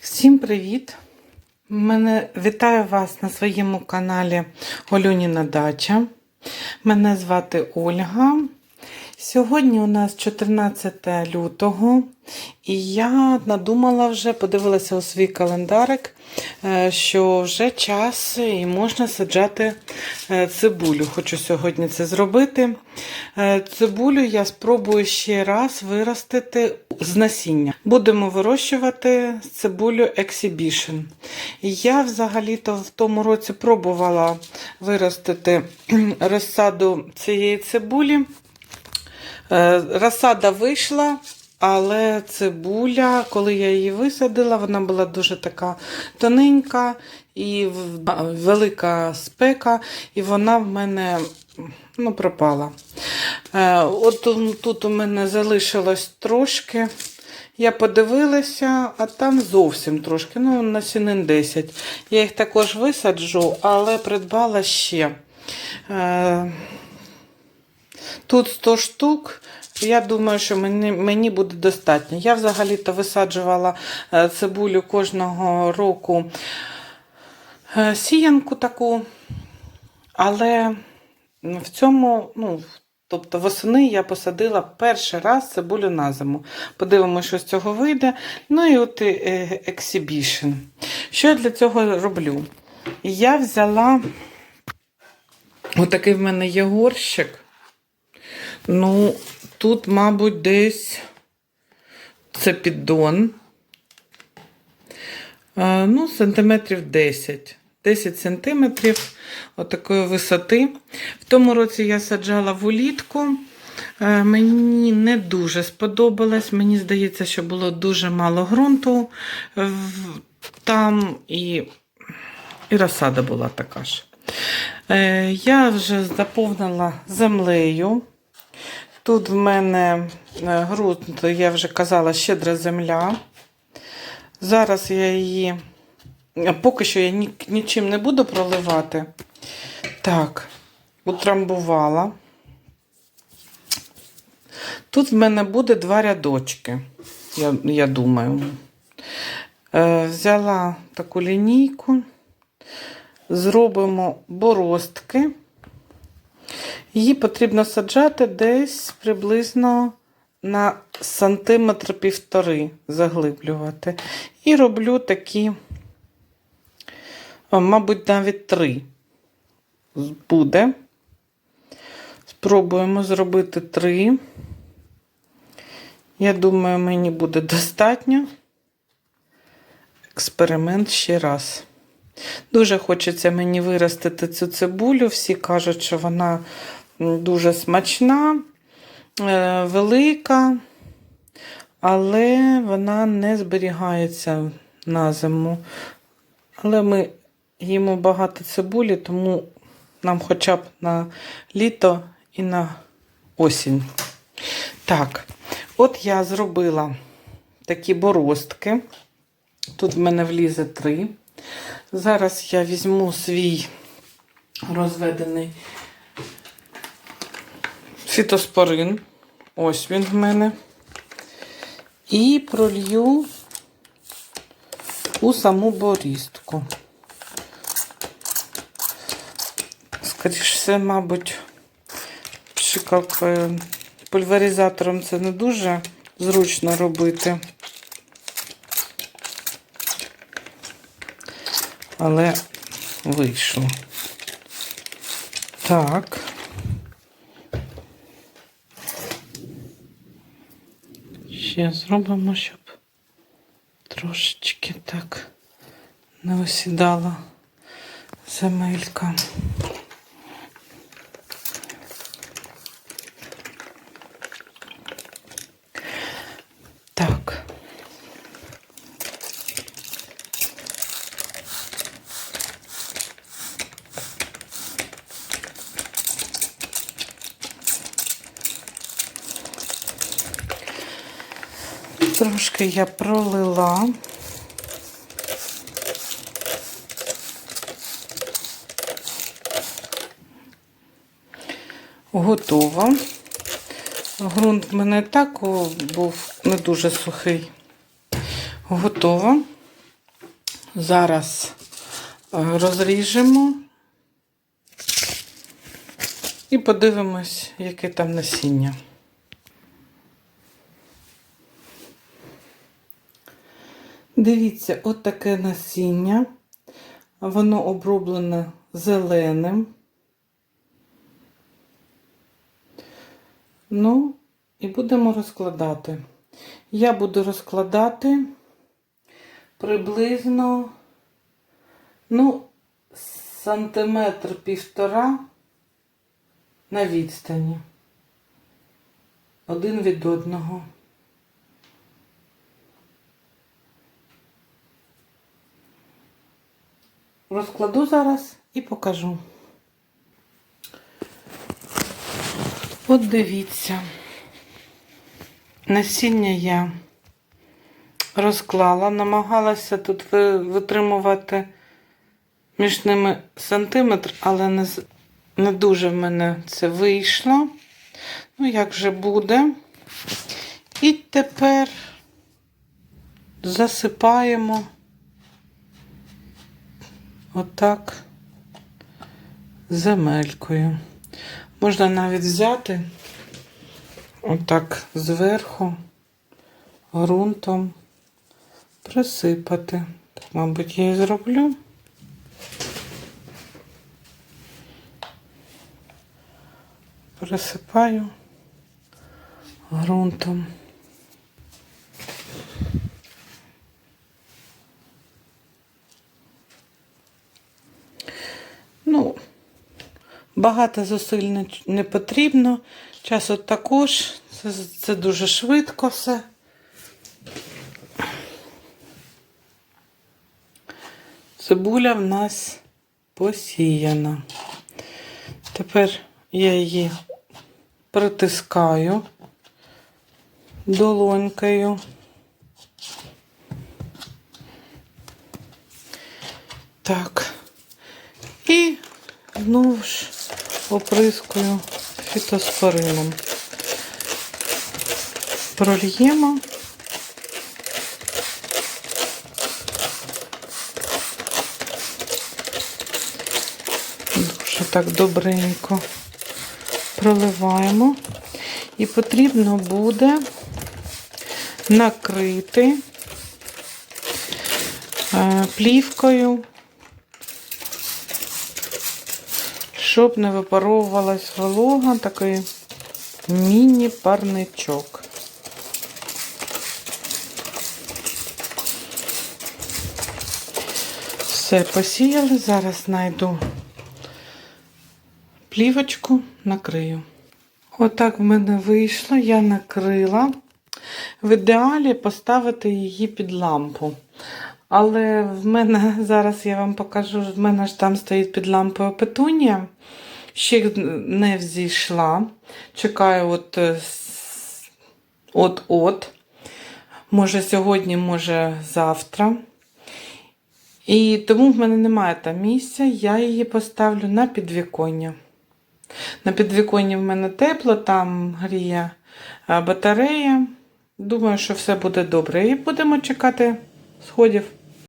Всім привіт! Мене вітаю вас на своєму каналі Олюніна Дача. Мене звати Ольга. Сьогодні у нас 14 лютого, і я надумала вже, подивилася у свій календарик, е, що вже час і можна саджати е, цибулю. Хочу сьогодні це зробити. Е, Цибулю я спробую ще раз виростити з насіння. Будемо вирощувати цибулю Exhibition. Я взагалі-то в тому році пробувала виростити розсаду цієї цибулі. Е, Розсада вийшла, але цибуля, коли я її висадила, вона була дуже така тоненька і велика спека, і вона в мене ну, пропала. Е, От тут у мене залишилось трошки. Я подивилася, а там зовсім трошки, ну, на сінин 10. Я їх також висаджу, але придбала ще. Тут 100 штук. Я думаю, що мені, мені буде достатньо. Я взагалі-то висаджувала е, цибулю кожного року е, сіянку таку, але в цьому, ну, тобто восени я посадила перший раз цибулю на зиму. Подивимося, що з цього вийде. Ну і от е, ексібішн. Що я для цього роблю? Я взяла отакий в мене є горщик. Ну, тут, мабуть, десь це піддон. Е, Ну, сантиметрів 10. 10 сантиметрів отакої висоти. В тому році я саджала в улітку. Е, Мені не дуже сподобалось. Мені здається, що було дуже мало ґрунту там і, і розсада була така ж. Е, Я вже заповнила землею. Тут в мене е, ґрунт, я вже казала, щедра земля. Зараз я її, е, поки що я нічим не буду проливати. Так, утрамбувала. Тут в мене буде два рядочки, я, я думаю. Е, взяла таку лінійку, зробимо боростки. Її потрібно саджати десь приблизно на сантиметр півтори заглиблювати. І роблю такі, мабуть, навіть три буде. Спробуємо зробити три. Я думаю, мені буде достатньо. Експеримент ще раз. Дуже хочеться мені виростити цю цибулю. Всі кажуть, що вона дуже смачна, е, велика, але вона не зберігається на зиму. Але ми їмо багато цибулі, тому нам хоча б на літо і на осінь. Так, от я зробила такі боростки. Тут в мене влізе три. Зараз я візьму свій розведений фітоспорин. Ось він в мене. І пролью у саму борістку. Скоріше все, мабуть, пульверизатором це не дуже зручно робити. Але вийшло. Так. Ще зробимо, щоб трошечки так не осідала земелька. Так. Трошки я пролила. Готова. Грунт в мене так був не дуже сухий. Готово. Зараз е, розріжемо і подивимось, яке там насіння. Дивіться, от таке насіння. Воно оброблене зеленим. Ну, і будемо розкладати. Я буду розкладати приблизно, ну, сантиметр півтора на відстані. Один від одного. Розкладу зараз і покажу. От дивіться, насіння я розклала, намагалася тут витримувати між ними сантиметр, але не, не дуже в мене це вийшло. Ну, як же буде. І тепер засипаємо отак земелькою. Можна навіть взяти отак зверху ґрунтом присипати. Так, мабуть, я і зроблю. Присипаю ґрунтом. Багато зусиль не, потрібно. Часу також. Це, це дуже швидко все. Цибуля в нас посіяна. Тепер я її притискаю долонькою. Так. І знову ж оприскую фітоспорином. Прольємо. Дуже так добренько проливаємо. І потрібно буде накрити е, плівкою, щоб не випаровувалась волога, такий міні-парничок. Все посіяли, зараз знайду плівочку, накрию. Отак в мене вийшло, я накрила. В ідеалі поставити її під лампу. Але в мене зараз я вам покажу, в мене ж там стоїть під лампою петунія. Ще не взійшла. Чекаю от е, от-от. Може сьогодні, може завтра. І тому в мене немає там місця, я її поставлю на підвіконня. На підвіконні в мене тепло, там гріє е, батарея. Думаю, що все буде добре. І будемо чекати сходів.